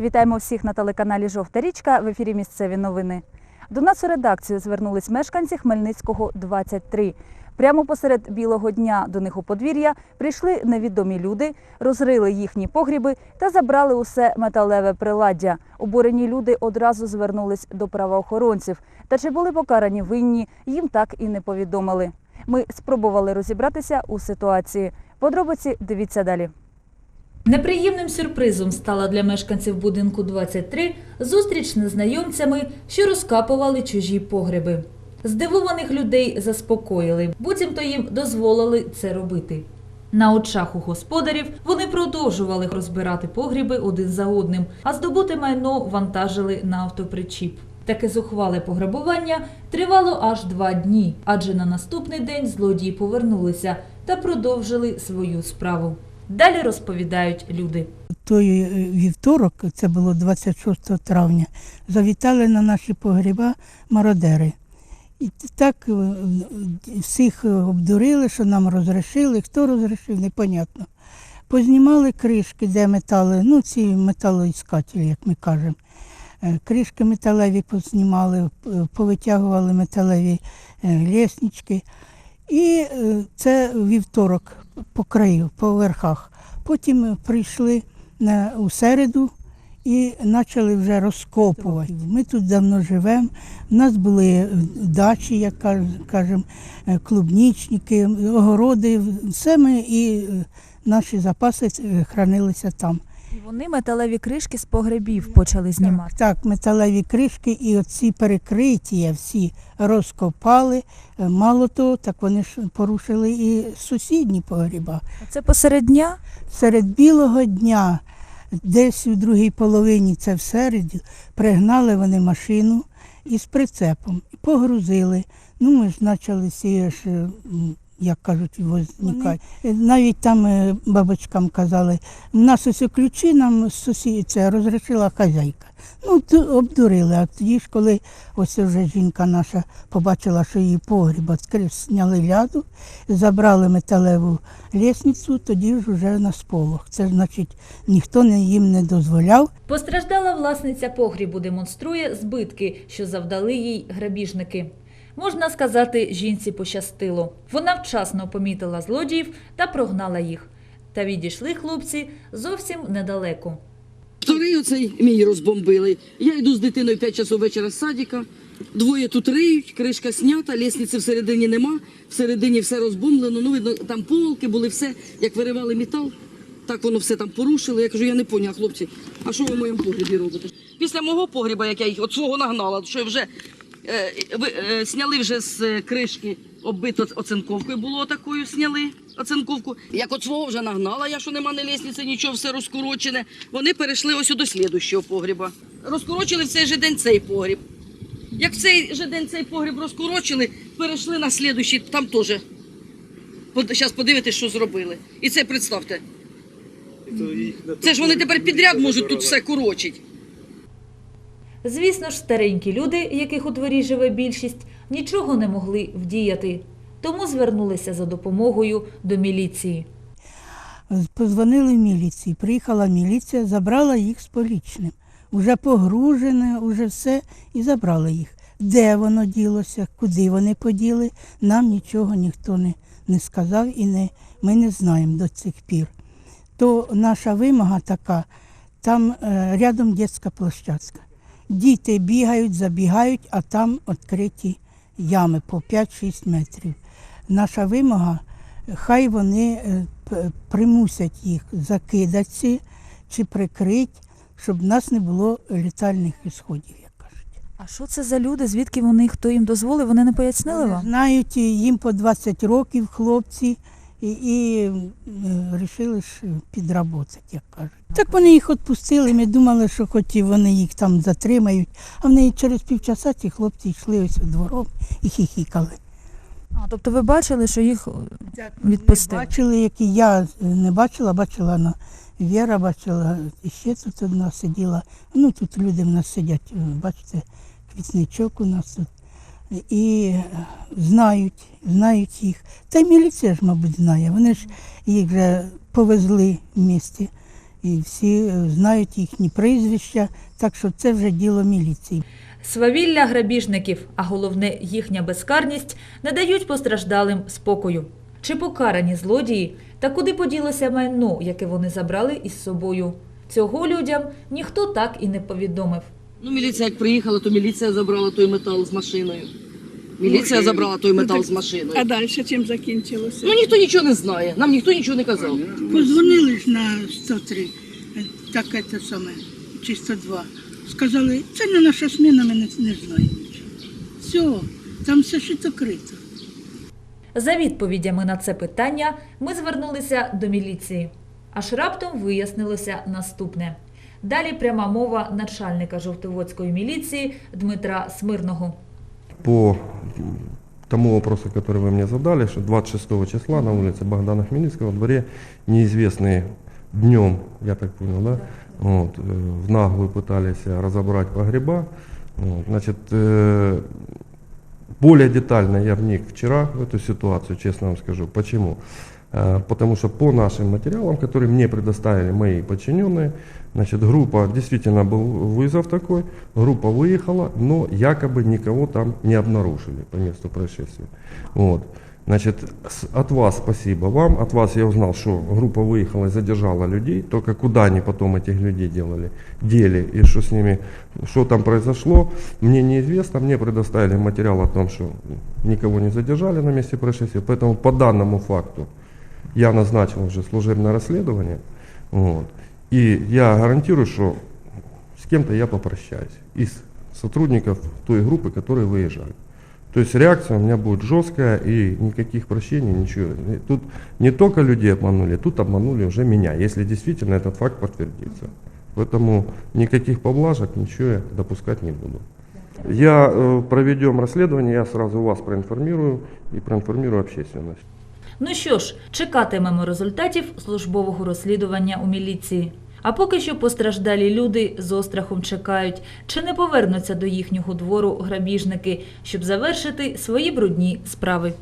Вітаємо всіх на телеканалі Жовта річка. В ефірі місцеві новини. До нас у редакцію звернулись мешканці Хмельницького 23. Прямо посеред білого дня до них у подвір'я прийшли невідомі люди, розрили їхні погріби та забрали усе металеве приладдя. Обурені люди одразу звернулись до правоохоронців. Та чи були покарані винні, їм так і не повідомили. Ми спробували розібратися у ситуації. Подробиці дивіться далі. Неприємним сюрпризом стала для мешканців будинку 23 зустріч з незнайомцями, що розкапували чужі погреби. Здивованих людей заспокоїли, буцімто їм дозволили це робити. На очах у господарів вони продовжували розбирати погріби один за одним, а здобуте майно вантажили на автопричіп. Таке зухвале пограбування тривало аж два дні, адже на наступний день злодії повернулися та продовжили свою справу. Далі розповідають люди. той е, вівторок, це було 26 травня, завітали на наші погріба мародери. І так е, всіх обдурили, що нам розрішили. Хто розрішив, непонятно. Познімали кришки, де метали, ну ці металоіскателі, як ми кажемо. Е, Кришки металеві познімали, повитягували металеві ліснички. І це вівторок по краю, по верхах. Потім прийшли на, у середу і почали вже розкопувати. Ми тут давно живемо. У нас були дачі, як каж- кажемо, е, клубнічники, огороди, все ми і е, наші запаси е, хранилися там. І вони металеві кришки з погребів почали знімати. Так, так, металеві кришки і оці перекриття всі розкопали. Е, Мало того, так вони ж порушили і сусідні погріба. Це посеред дня. Серед білого дня, десь у другій половині, це в середу, пригнали вони машину із прицепом і погрузили. Ну, ми ж почали ж, е, як кажуть, возникати. Навіть там е, бабочкам казали, в нас ось ключі нам сусід, це розрішила хазяйка. Ну, т- обдурили. А тоді ж, коли ось вже жінка наша побачила, що її погріб відкрив, зняли ляду, забрали металеву лісницю, тоді ж вже на сполох. Це значить, ніхто не- їм не дозволяв. Постраждала власниця погрібу демонструє збитки, що завдали їй грабіжники. Можна сказати, жінці пощастило. Вона вчасно помітила злодіїв та прогнала їх. Та відійшли хлопці зовсім недалеко. Вторий оцей мій розбомбили. Я йду з дитиною 5 часов вечора з садика. Двоє тут риють, кришка снята, лісниці всередині нема, всередині все розбомблено. Ну, видно, там полки були, все, як виривали метал, так воно все там порушили. Я кажу, я не поняв, хлопці, а що ви в моєму погрібі робите? Після мого погріба, як я їх от свого нагнала, що я вже сняли вже з е, кришки, оббито оцинковкою було такою, сняли оцинковку. Як от свого вже нагнала, я що нема ні лісниці, нічого, все розкорочене. Вони перейшли ось до слідущого погріба. Розкорочили в цей же день цей погріб. Як в цей же день цей погріб розкорочили, перейшли на слідущий, там теж. Зараз подивитесь, що зробили. І це представте. Це ж вони тепер підряд можуть тут все корочить. Звісно ж, старенькі люди, яких у дворі живе більшість, нічого не могли вдіяти. Тому звернулися за допомогою до міліції. Позвонили в міліцію. Приїхала міліція, забрала їх з полічним. Уже погружене, уже все, і забрали їх. Де воно ділося, куди вони поділи, нам нічого ніхто не, не сказав і не, ми не знаємо до цих пір. То наша вимога така, там е, рядом дитяча площадка. Діти бігають, забігають, а там відкриті ями по 5-6 метрів. Наша вимога, хай вони е, примусять їх закидатися чи прикрити, щоб в нас не було літальних ісходів, як кажуть. А що це за люди? Звідки вони, хто їм дозволив? Вони не пояснили вам? Знають, їм по 20 років хлопці, і, і вирішили ж підработати, як кажуть. Так вони їх відпустили, ми думали, що хоч і вони їх там затримають, а вони через півчаса ці хлопці йшли ось двором і хіхікали. А, тобто ви бачили, що їх відпустили? Бачили, які я не бачила, бачила на Віра бачила, ще тут одна сиділа. Ну тут люди в нас сидять, бачите, квітничок у нас тут. І е, знають, знають їх. Та й міліція ж, мабуть, знає. Вони ж їх вже повезли в місті. і всі е, знають їхні прізвища, так що це вже діло міліції. Свавілля грабіжників, а головне їхня безкарність, не дають постраждалим спокою. Чи покарані злодії та куди поділося майно, яке вони забрали із собою? Цього людям ніхто так і не повідомив. Ну, міліція як приїхала, то міліція забрала той метал з машиною. Міліція забрала той метал з машиною. А далі чим закінчилося? Ну ніхто нічого не знає, нам ніхто нічого не казав. Позвонили ж на 103, е, таке те саме, чи 102. Сказали, це не наша сміна, ми не, не знаємо. Все, там все шито-крито. За відповідями на це питання ми звернулися до міліції. Аж раптом вияснилося наступне. Далі пряма мова начальника Жовтоводської міліції Дмитра Смирного. По тому вопросу, который вы мне задали, что 26 числа на улице Богдана Хмельницкого во дворе неизвестные днем, я так понял, да, вот, э, в наглую пытались разобрать погреба. Вот, значит, э, более детально я вник вчера в эту ситуацию, честно вам скажу. Почему? Э, Потому что по нашим материалам, которые мне предоставили мои подчиненные, значит, группа, действительно был вызов такой, группа выехала, но якобы никого там не обнаружили по месту происшествия. Вот. Значит, от вас спасибо вам, от вас я узнал, что группа выехала и задержала людей, только куда они потом этих людей делали, дели и что с ними, что там произошло, мне неизвестно, мне предоставили материал о том, что никого не задержали на месте происшествия, поэтому по данному факту я назначил уже служебное расследование, вот, и я гарантирую, что с кем-то я попрощаюсь из сотрудников той группы, которые выезжали. То есть реакция у меня будет жесткая и никаких прощений, ничего. И Тут не только людей обманули, тут обманули уже меня, если действительно этот факт подтвердится. Поэтому никаких поблажек, ничего я допускать не буду. Я э, проведем расследование, я сразу вас проинформирую и проинформирую общественность. Ну що ж, чекатимемо результатів службового розслідування у міліції. А поки що постраждалі люди з острахом чекають, чи не повернуться до їхнього двору грабіжники, щоб завершити свої брудні справи.